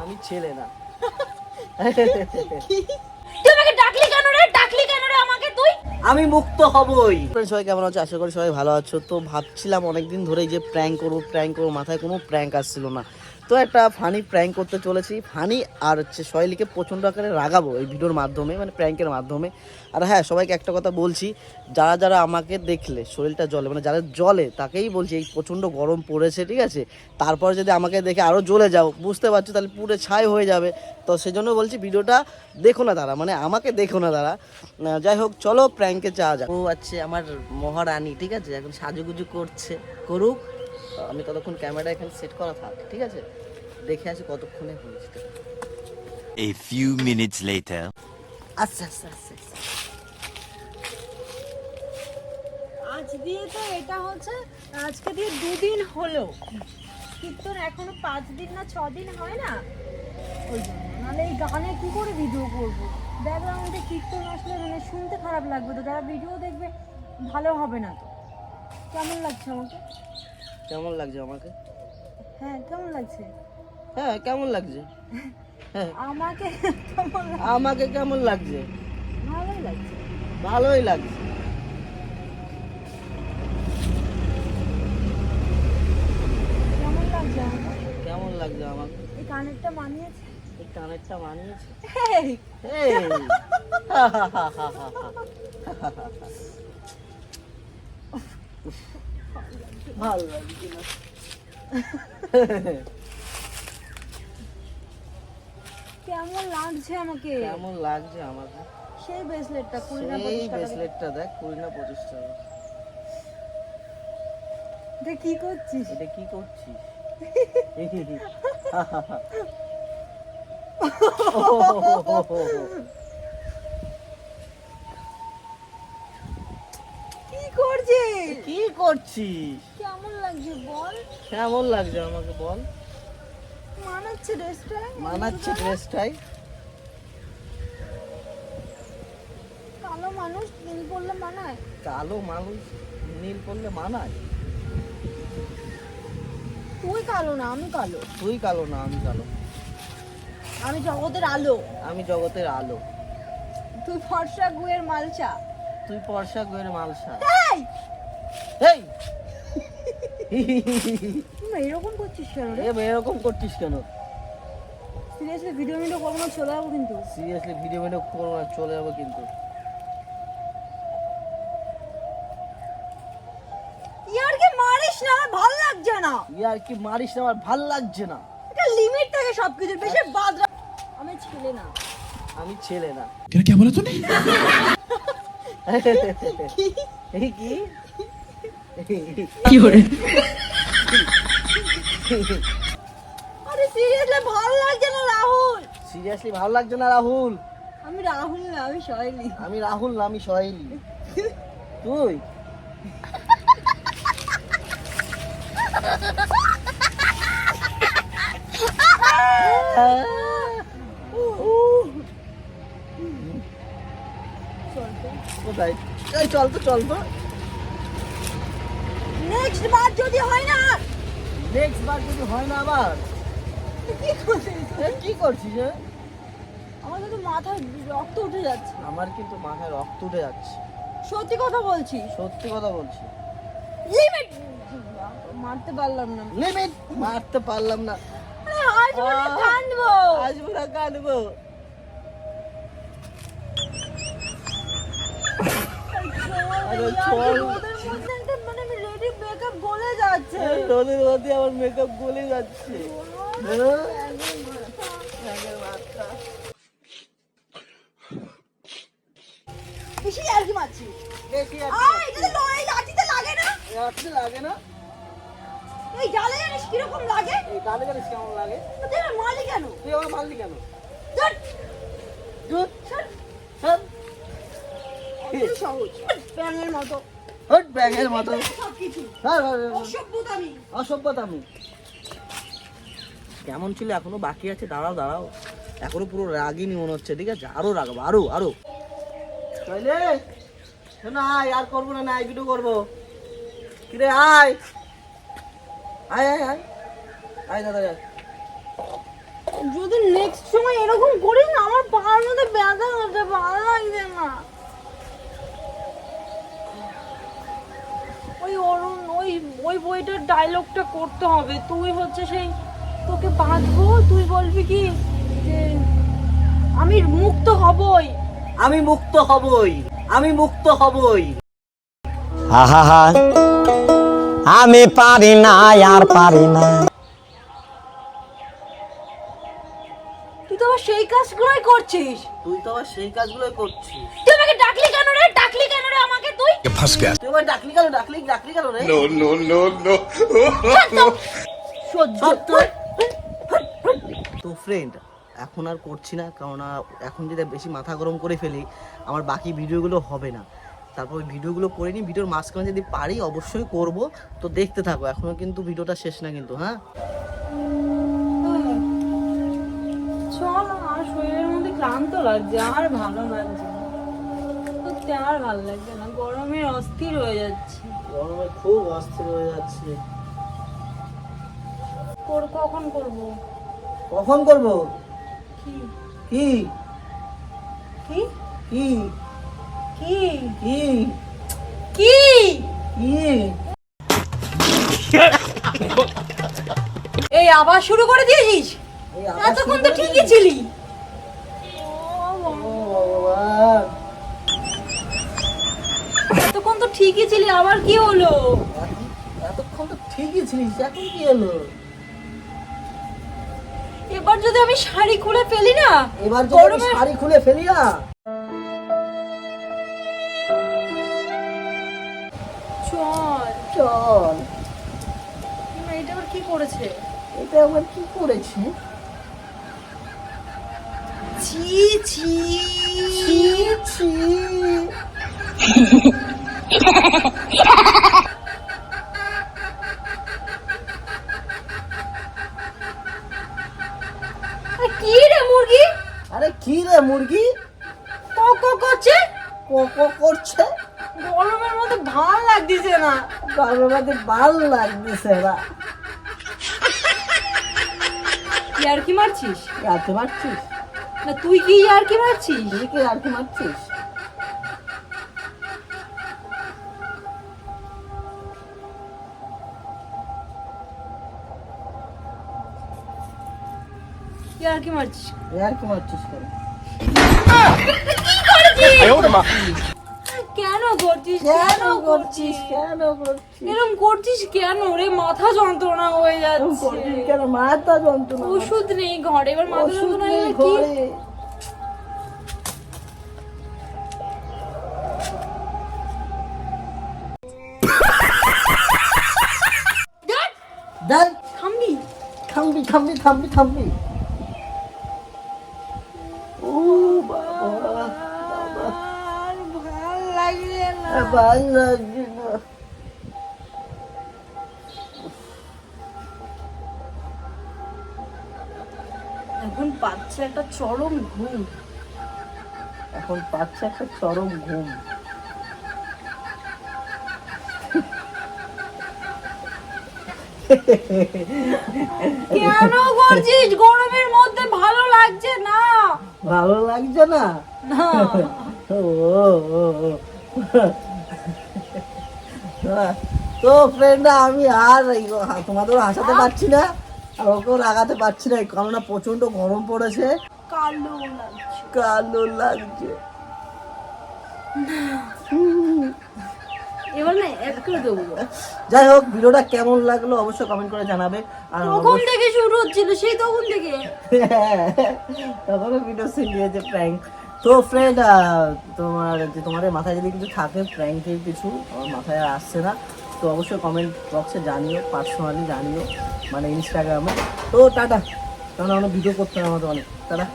আমি ছেলে না। তুই ডাকলি কেন রে? ডাকলি কেন রে আমাকে তুই? আমি মুক্ত হবই। সবাই কেমন আছো? আশা করি সবাই ভালো আছো। তো ভাবছিলাম অনেকদিন ধরেই যে প্র্যাঙ্ক করব প্র্যাঙ্ক করব মাথায় কোনো প্র্যাঙ্ক আসছিল না। তো একটা ফানি প্র্যাঙ্ক করতে চলেছি। ফানি আর হচ্ছে সহেলিকে প্রচণ্ড আকারে রাগাবো এই ভিডিওর মাধ্যমে মানে প্র্যাঙ্কের মাধ্যমে। আর হ্যাঁ সবাইকে একটা কথা বলছি, যারা যারা আমাকে দেখলে, শরীরটা জলে মানে যারা জলে তাকেই বলছি, এই প্রচণ্ড গরম পড়েছে, ঠিক আছে? তারপর যদি আমাকে দেখে আরও জ্বলে যাও, বুঝতে পারছ, তাহলে পুরো ছাই হয়ে যাবে। তো সেজন্য বলছি, ভিডিওটা দেখো না তারা মানে আমাকে দেখো না তারা। যাই হোক, চলো প্র্যাঙ্কে যাওয়া যাক। ও আছে আমার মহারানী, ঠিক আছে? এখন সাজুগুজু করছে, করুক। আমি ততক্ষণ ক্যামেরা এখানে সেট করা থাক ঠিক আছে? দেখে আসি কতক্ষণে হয়েছে A few minutes later. আচ্ছা আচ্ছা আচ্ছা আচ্ছা। আজ দিয়ে তো এটা হচ্ছে আজকে দিয়ে দুদিন হলো। কীর্তন এখনও পাঁচ দিন না ছ দিন হয় না? ওই জন্য। নাহলে এই গানে কি করে ভিডিও করব? ব্যাকগ্রাউন্ডে কীর্তন আসলে মানে শুনতে খারাপ লাগবে তো যারা ভিডিও দেখবে ভালো হবে না তো। কেমন লাগছে আমাকে? কেমন লাগছে আমাকে? হ্যাঁ কেমন লাগছে? হ্যাঁ কেমন লাগছে? হ্যাঁ। আমাকে আমাকে কেমন লাগছে? ভালোই লাগছে। ভালোই লাগছে। কেমন লাগছে আমাকে? কেমন লাগছে আমাকে? এই কানেরটা এই কানেরটা মানিয়েছে? এই। হা। ভালো লাগছে না? কেমন লাগছে আমাকে? কেমন লাগছে আমাকে? সেই ব্রেসলেটটা কুড়ি না পঁচিশ টাকা ব্রেসলেটটা দেখ কুড়ি না পঁচিশ টাকা। এটা কি করছিস? এটা কি করছিস? কি করছিস? কি করছিস? কেমন লাগছে বল? কেমন লাগছে আমাকে বল? মানাচ্ছে ড্রেসটা মানাচ্ছে ড্রেসটাই কালো মানুষ নীল পরলে মানায়? কালো মানুষ নীল করলে মানায়? তুই কালো না আমি কালো। তুই কালো না আমি কালো। আমি জগতের আলো। আমি জগতের আলো। তুই ফর্সা গুয়ের মালসা তুই ফর্সা গুয়ের মালসা এই! এরকম করছিস কেন সিরিয়াসলি ভিডিও চলে যাব কিন্তু? সিরিয়াসলি ভিডিও চলে যাব কিন্তু। ইয়ার কি মারিস না? আমার না। মারিস না? আমার না। এটা লিমিট বেশি হ্যাঁ। আমি ছেলে না। আমি ছেলে না। কেমন কি? কি আরে সিরিয়াসলি ভালো লাগছে না রাহুল? সিরিয়াসলি ভালো লাগছে না রাহুল? আমি রাহুল না আমি শৈলী আমি রাহুল না আমি সোহেলি। তুই? কোথায়? চল তো চল তো। নেক্সট বার যদি হয় না। নেক্সট বার যদি হয় না আবার? কি করছিস? কি করছিস আমার কিন্তু মাথায় রক্ত উঠে যাচ্ছে। আমার কিন্তু মাথায় রক্ত উঠে যাচ্ছে। সত্যি কথা বলছি সত্যি কথা বলছি। লিমিট মারতে পারলাম না। লিমিট মারতে পারলাম না। আরে হাসবো না। কাঁদবো আসব না কাঁদবো আরে চল। রেডি মেকআপ গলে যাচ্ছে। এই রোদের মধ্যে আমার মেকআপ গলে যাচ্ছে। হ্যাঁ? বেশি আর কি মারছি। বেশি আর এটা তো লাঠিতে লাগে না? কি লাগে না? এই জালে জানিস কীরকম লাগে? এই গালে জানিস কেমন লাগে? তুই আমার মারলি কেন? তুই আমার মারলি কেন? ধুর, ছাড়। হ্যাঁ অত সহজ। ব্যাঙের মতো। হট ব্যাঙের মতো। হ্যাঁ, হ্যাঁ, হ্যাঁ, হ্যাঁ। অসভ্যতা আমি কেমন ছিল? এখনও বাকি আছে। দাঁড়াও দাঁড়াও। এখনও পুরো রাগিনি মনে হচ্ছে ঠিক আছে? আরও রাগাবো আরও আরও। তাইলে না আয় আর করব না না ভিডিও করব। কিরে আয়। আয় আয় আয়। আয় দাদা যদি নেক্সট সময় এরকম করিস না আমার পায়ের মধ্যে ব্যথা হচ্ছে ভালো লাগছে না। ওই বইটার ডায়লগটা করতে হবে। তুই হচ্ছে সেই তোকে বাঁধবো? তুই বলবি কি যে আমি মুক্ত হবই। আমি মুক্ত হবই। আমি মুক্ত হবই। আহা। আমি পারি না আর পারি না। তো আবার সেই কাজগুলোই করছিস। তুই তো আবার সেই কাজগুলোই করছিস। তুই আমাকে ডাকলি কেন রে? ডাকলি কেন রে আমাকে তুই? তুই আবার ডাকলি কেন? ডাকলি ডাকলি কেন রে? সহ্য তো ফ্রেন্ড এখন আর করছি না কারণ এখন যদি বেশি মাথা গরম করে ফেলি আমার বাকি ভিডিওগুলো হবে না। তারপর ওই ভিডিওগুলো করে নিই ভিডিওর মাঝখানে যদি পারি অবশ্যই করব। তো দেখতে থাকো এখনও কিন্তু ভিডিওটা শেষ না কিন্তু হ্যাঁ? ক্লান্ত লাগছে আর ভালো লাগছে সত্যি আর ভালো লাগছে না গরমে অস্থির হয়ে যাচ্ছে। গরমে খুব অস্থির হয়ে যাচ্ছে। কর কখন করব? কখন করব? কি? কি? কি? কি? কি? কি? কি? এই আবার শুরু করে দিয়েছিস? এতক্ষণ তো ঠিকই ছিলি। এতক্ষণ তো ঠিকই ছিলি আবার কি হলো? এতক্ষণ তো ঠিকই ছিলিস এখন কি হলো? এবার যদি আমি শাড়ি খুলে ফেলি না এবার যদি আমি শাড়ি খুলে ফেলি না? চল। চল। এটা আবার কি করেছে? এটা আবার কি করেছে? ছি ছি। ছি ছি কি রে মুরগি? আরে কি রে মুরগি? কক করছে? কোকো করছে? গরমের মধ্যে ভালো লাগতেছে না। গরমে ভালো লাগতেছে না। আর কি মারছিস? আর কি মারছিস? না তুই কি আর কি মারছিস? তুই কি আর কি মারছিস? কি আর কি মারছিস? আর কি মারছিস কেন? কেন করছিস? কেন করছিস? কেন করছিস? এরকম করছিস কেন রে? মাথা যন্ত্রণা হয়ে যাচ্ছে। কেন? মাথা যন্ত্রণা। ওষুধ নেই ঘরে। এবার মাথা যন্ত্রণা হলে কি? থামবি। থামবি থামবি থামবি থামবি। ভালো লাগছে না এখন পাচ্ছে একটা চরম ঘুম। এখন পাচ্ছে একটা চরম ঘুম। কেন করছিস? গরমের মধ্যে ভালো লাগছে না। ভালো লাগছে না? না। ও। তো ফ্রেন্ড আমি আর তোমাদের হাসাতে পারছি না আর ওকেও রাগাতে পারছি না কেননা প্রচণ্ড গরম পড়েছে। কালো লাগছে। কালো লাগছে। এবার না এক করে দেবো। যাই হোক ভিডিওটা কেমন লাগল অবশ্যই কমেন্ট করে জানাবে আর কখন থেকে শুরু হচ্ছিল সেই তখন থেকে। তখনও ভিডিও শিখিয়েছে প্র্যাঙ্ক তো ফ্রেন্ড তোমার তোমাদের মাথায় যদি কিছু থাকে প্র্যাঙ্কের কিছু আমার মাথায় আসছে না, তো অবশ্যই কমেন্ট বক্সে জানিও পার্সোনালি জানিও মানে ইনস্টাগ্রামে তো টাটা কারণ আমরা ভিডিও করতে হবে আমাদের অনেক। টাটা।